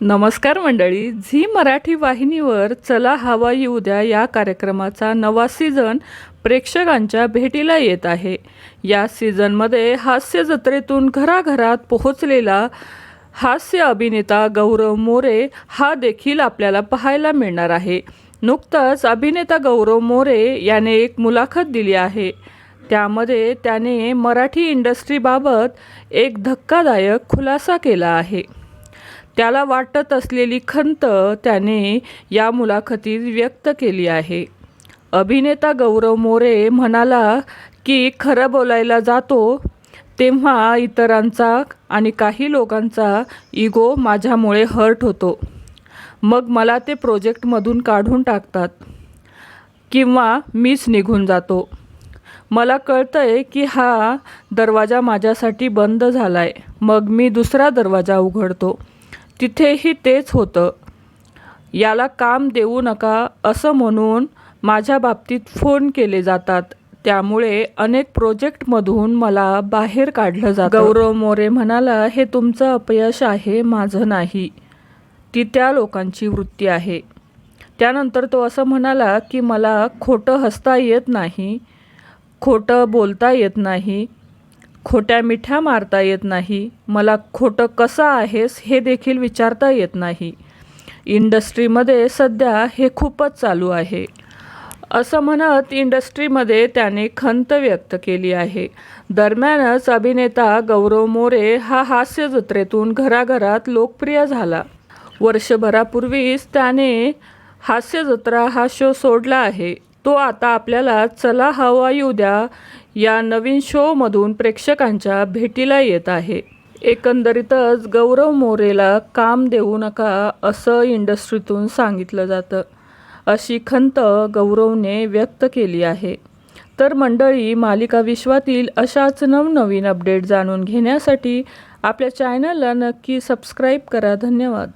नमस्कार मंडळी. झी मराठी वाहिनीवर चला हवा येऊ द्या या कार्यक्रमाचा नवा सीझन प्रेक्षकांच्या भेटीला येत आहे. या सीझनमध्ये हास्य जत्रेतून घराघरात पोहोचलेला हास्य अभिनेता गौरव मोरे हा देखील आपल्याला पाहायला मिळणार आहे. नुकतंच अभिनेता गौरव मोरे याने एक मुलाखत दिली आहे. त्यामध्ये त्याने मराठी इंडस्ट्रीबाबत एक धक्कादायक खुलासा केला आहे. त्याला वाटत असलेली खंत त्याने या मुलाखतीत व्यक्त केली आहे. अभिनेता गौरव मोरे म्हणाला की खरं बोलायला जातो तेव्हा इतरांचा आणि काही लोकांचा इगो माझ्यामुळे हर्ट होतो. मग मला ते प्रोजेक्टमधून काढून टाकतात. किंवा मीच निघून जातो. मला कळतं आहे की हा दरवाजा माझ्यासाठी बंद झाला आहे मग मी दुसरा दरवाजा उघडतो. तिथेही तेच होतं. याला काम देऊ नका असं म्हणून माझ्या बाबतीत फोन केले जातात. त्यामुळे अनेक प्रोजेक्टमधून मला बाहेर काढलं जातं. गौरव मोरे म्हणाला हे तुमचं अपयश आहे माझं नाही. ती त्या लोकांची वृत्ती आहे. त्यानंतर तो असं म्हणाला की मला खोटं हसता येत नाही खोटं बोलता येत नाही. खोट्या मिठ्या मारता येत नाही. मला खोटं कसं आहेस हे देखील विचारता येत नाही. इंडस्ट्रीमध्ये सध्या हे खूपच चालू आहे. असं म्हणत इंडस्ट्रीमध्ये त्याने खंत व्यक्त केली आहे. दरम्यानच अभिनेता गौरव मोरे हा हास्य जत्रेतून घराघरात लोकप्रिय झाला. वर्षभरापूर्वीच त्याने हास्य जत्रा हा शो सोडला आहे. तो आता आपल्याला चला हवा येऊ द्या या नवीन शोमधून प्रेक्षकांच्या भेटीला येत आहे. एकंदरीतच गौरव मोरेला काम देऊ नका असं इंडस्ट्रीतून सांगितलं जातं. अशी खंत गौरवने व्यक्त केली आहे. तर मंडळी मालिका विश्वातील अशाच नवनवीन अपडेट जाणून घेण्यासाठी आपल्या चॅनलला नक्की सबस्क्राईब करा. धन्यवाद.